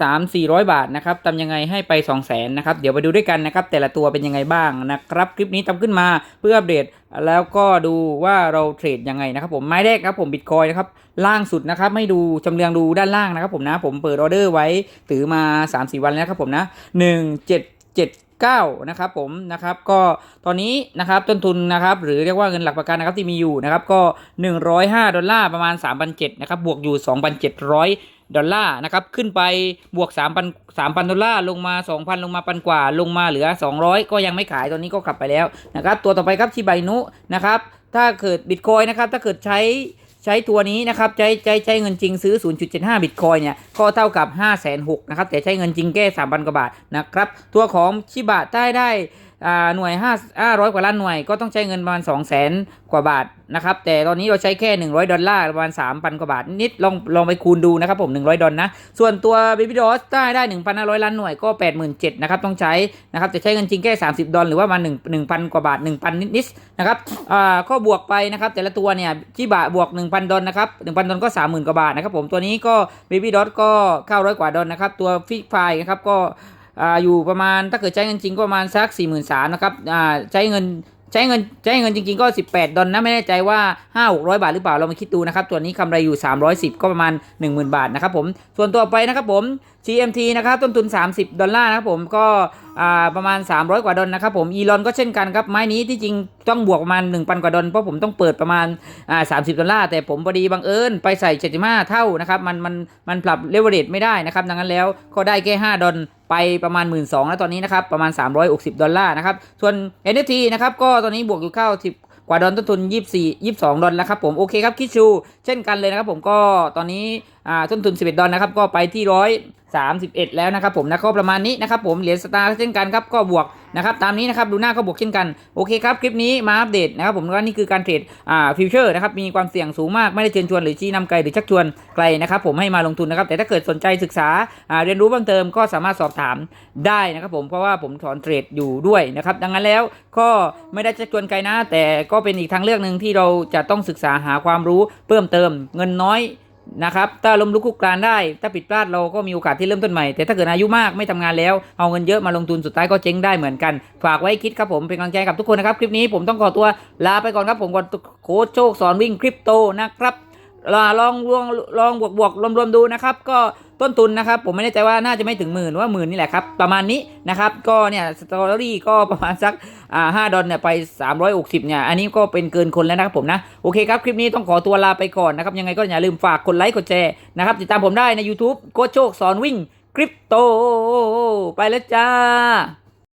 สามสี่ร้อยบาทนะครับทำยังไงให้ไป2 0 0แสนนะครับ เดี๋ยวไปดูด้วยกันนะครับ แต่ละตัวเป็นยังไงบ้างนะครับ คลิปนี้ทำขึ้นมาเพื่ออัปเดตแล้วก็ดูว่าเราเทรดยังไงนะครับผมไม้แรกครับผมบิตคอยนะครับล่างสุดนะครับไม่ดูจำเรียงดูด้านล่างนะครับผมนะผมเปิดออเดอร์ไว้ถือมา3-4วันแล้วครับผมนะ1779นะครับผมนะครับก็ตอนนี้นะครับต้นทุนนะครับหรือเรียกว่าเงินหลักประกันนะครับที่มีอยู่นะครับก็ 105 ดอลลาร์ประมาณ 3,700นะครับบวกอยู่ 2,700 ดอลลาร์นะครับขึ้นไปบวก 3,000 3,000 ดอลลาร์ลงมา 2,000 ลงมาพันกว่า ลงมาเหลือ 200 ก็ยังไม่ขายตอนนี้ก็ขับไปแล้วนะครับตัวต่อไปครับชิบาอินุนะครับถ้าเกิดบิตคอยนะครับถ้าเกิดใช้ใช้ตัวนี้นะครับใช้ใช้ใช้เงินจริงซื้อ 0.75 บิตคอยเนี่ยก็เท่ากับ 5 6 0 0 0นะครับแต่ใช้เงินจริงแค่3,000 กว่าบาทนะครับตัวของชิบะได้ได้ หน่วย5 500 กว่าล้านหน่วย ก็ต้องใช้เงินประมาณ 2 0 0 0 0 0กว่าบาทนะครับ แต่ตอนนี้เราใช้แค่ 100 ดอลลาร์ประมาณ 3,000 กว่าบาท นิดลองลองไปคูณดูนะครับผม 100 ดอลนะ ส่วนตัว Baby d o s ได้ได้ 1,500 ล้านหน่วยก็ 87,000นะครับ ต้องใช้นะครับแต่ใช้เงินจริงแค่ 30 ดอลหรือว่ามา1 1,000 กว่าบาท 1,000 นิดๆนะครับอ่าก็บวกไปนะครับแต่ละตัวเนี่ยชิบะบวก 1,000 ดอลนะครับ 1,000 ดอลก็ 30,000 กว่าบาทนะครับผมตัวนี้ก็ Baby d o s ก็900 กว่าดอลนะครับตัวฟิกไฟนะครับก็ อ่าอยู่ประมาณถ้าเกิดใช้เงินจริงก็ประมาณสัก4 3 0 0 0นะครับอ่าใช้เงินใช้เงินใช้เงินจริงๆก็ 18 ดอลนะไม่แน่ใจว่า 5 600 บาทหรือเปล่าเรามาคิดดูนะครับตัวนี้กำไรอยู่ 310 ก็ประมาณ 10,000 บาทนะครับผมส่วนตัวไปนะครับผม GMT นะครับต้นทุน 30 ดอลลาร์นะครับผมก็ประมาณ 300 กว่าดอลนะครับผมอีลอนก็เช่นกันครับไม้นี้ที่จริงต้องบวกประมาณ 1,000 กว่าดอลเพราะผมต้องเปิดประมาณอ่า30ดอลลาร์แต่ผมพอดีบังเอิญไปใส่ 75 เท่านะครับมันมันมันปรับเลเวอเรจไม่ได้นะครับดังนั้นแล้วก็ได้แค่5ดอลไปประมาณ 1 2ื่นแล้วตอนนี้นะครับประมาณ 360 ดอลลาร์นะครับส่วน NFT นะครับก็ตอนนี้บวกอยู่เข้า10กว่าดอลต้นทุน 24 22 ดอลแล้วครับผมโอเคครับคิดชู เช่นกันเลยนะครับผมก็ตอนนี้อ่าต้นทุน 11 ดอลนะครับก็ไปที่ร้อย 31 แล้วนะครับผมนะก็ประมาณนี้นะครับผมเหรียญสตาร์เช่นกันครับก็บวกนะครับตามนี้นะครับดูหน้าก็บวกเช่นกันโอเคครับคลิปนี้มาอัปเดตนะครับผมว่านี่คือการเทรดอ่าฟิวเจอร์นะครับมีความเสี่ยงสูงมากไม่ได้เชิญชวนหรือชี้นำไกลหรือชักชวนไกลนะครับผมให้มาลงทุนนะครับแต่ถ้าเกิดสนใจศึกษาอ่าเรียนรู้เพิ่มเติมก็สามารถสอบถามได้นะครับผมเพราะว่าผมสอนเทรดอยู่ด้วยนะครับดังนั้นแล้วก็ไม่ได้ชักชวนไกลนะ แต่ก็เป็นอีกทางเลือกหนึ่งที่เราจะต้องศึกษาหาความรู้เพิ่มเติมเงินน้อย นะครับ ถ้าล้มลุกคลุกคลานได้ ถ้าผิดพลาดเราก็มีโอกาสที่เริ่มต้นใหม่ แต่ถ้าเกิดอายุมากไม่ทำงานแล้ว เอาเงินเยอะมาลงทุนสุดท้ายก็เจ๊งได้เหมือนกัน ฝากไว้คิดครับผม เป็นกำลังใจกับทุกคนนะครับ คลิปนี้ผมต้องขอตัวลาไปก่อนครับผมก่อนโค้ชโชคสอนวิ่งคริปโตนะครับ ลองลองลองบวกบวกรวมๆดูนะครับ ก็ต้นทุนนะครับ ผมไม่แน่ใจว่าน่าจะไม่ถึงหมื่นว่าหมื่นนี่แหละครับ ประมาณนี้นะครับ ก็เนี่ยสตอรี่ก็ประมาณสักอ่าห้าดอลเนี่ยไป 360เนี่ยอันนี้ก็เป็นเกินคนแล้วนะครับผมนะ โอเคครับ คลิปนี้ต้องขอตัวลาไปก่อนนะครับ ยังไงก็อย่าลืมฝากกดไลค์กดแชร์นะครับ ติดตามผมได้ใน YouTube โคชโชคสอนวิ่งคริปโต ไปแล้วจ้า